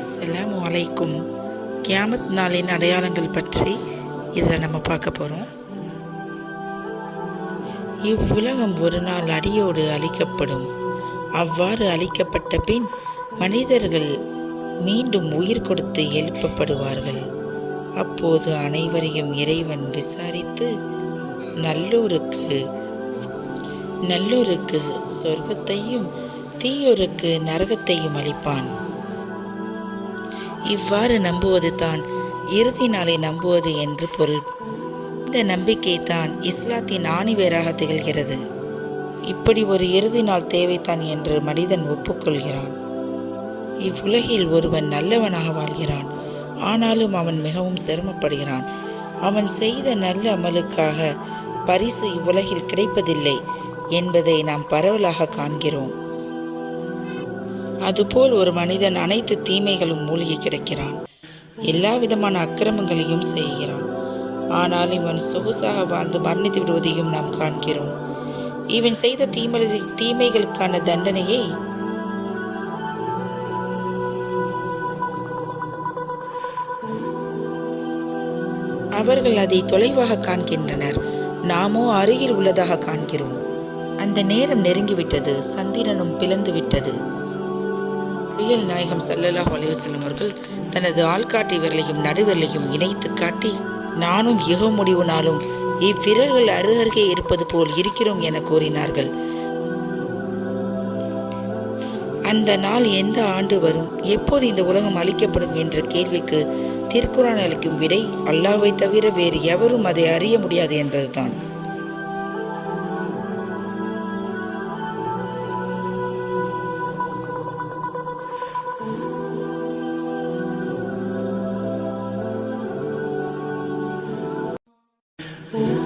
அஸ்லாம் அலைக்கும். கியாமத் நாளின் அடையாளங்கள் பற்றி இதில் நம்ம பார்க்க போகிறோம் இவ்வுலகம் ஒரு நாள் அடியோடு அழிக்கப்படும். அவ்வாறு அழிக்கப்பட்ட பின் மனிதர்கள் மீண்டும் உயிர் கொடுத்து எழுப்பப்படுவார்கள். அப்போது அனைவரையும் இறைவன் விசாரித்து நல்லோருக்கு நல்லோருக்கு சொர்க்கத்தையும் தீயோருக்கு நரகத்தையும் அளிப்பான். இவ்வாறு நம்புவது தான் இறுதி நாளை நம்புவது என்று பொருள். இந்த நம்பிக்கை தான் இஸ்லாத்தின் ஆணிவேராக திகழ்கிறது. இப்படி ஒரு இறுதி நாள் தேவைத்தான் என்று மனிதன் ஒப்புக்கொள்கிறான். இவ்வுலகில் ஒருவன் நல்லவனாக வாழ்கிறான். ஆனாலும் அவன் மிகவும் சிரமப்படுகிறான். அவன் செய்த நல்ல அமலுக்காக பரிசு இவ்வுலகில் கிடைப்பதில்லை என்பதை நாம் பரவலாக காண்கிறோம். அதுபோல் ஒரு மனிதன் அனைத்து தீமைகளும் மூழ்கி கிடக்கிறான். எல்லா விதமான அக்கிரமங்களையும் செய்கிறான். ஆனால் இவன் சொகுசாக வாழ்ந்து மரணித்து விடுவதையும் நாம் காண்கிறோம். இவன் செய்த தீமை தீமைகளுக்கான தண்டனையை அவர்கள் அதை தொலைவாக காண்கின்றனர். நாமோ அருகில் உள்ளதாக காண்கிறோம். அந்த நேரம் நெருங்கிவிட்டது. சந்திரனும் பிளந்து விட்டது நபிகள் நாயகம் சல்லல்லாஹ் அலைஹி அவர்கள் தனது ஆள்காட்டி விரலையும் நடுவிரலையும் இணைத்து காட்டி நானும் யுக முடிவு நாளும் இவ்விரல்கள் அருகருகே இருப்பது போல் இருக்கிறோம் என கூறினார்கள். அந்த நாள் எந்த ஆண்டு வரும்? எப்போது இந்த உலகம் அழிக்கப்படும் என்ற கேள்விக்கு திருக்குறான் அளிக்கும் விடை அல்லாவை தவிர வேறு எவரும் அதை அறிய முடியாது என்பதுதான். Oh.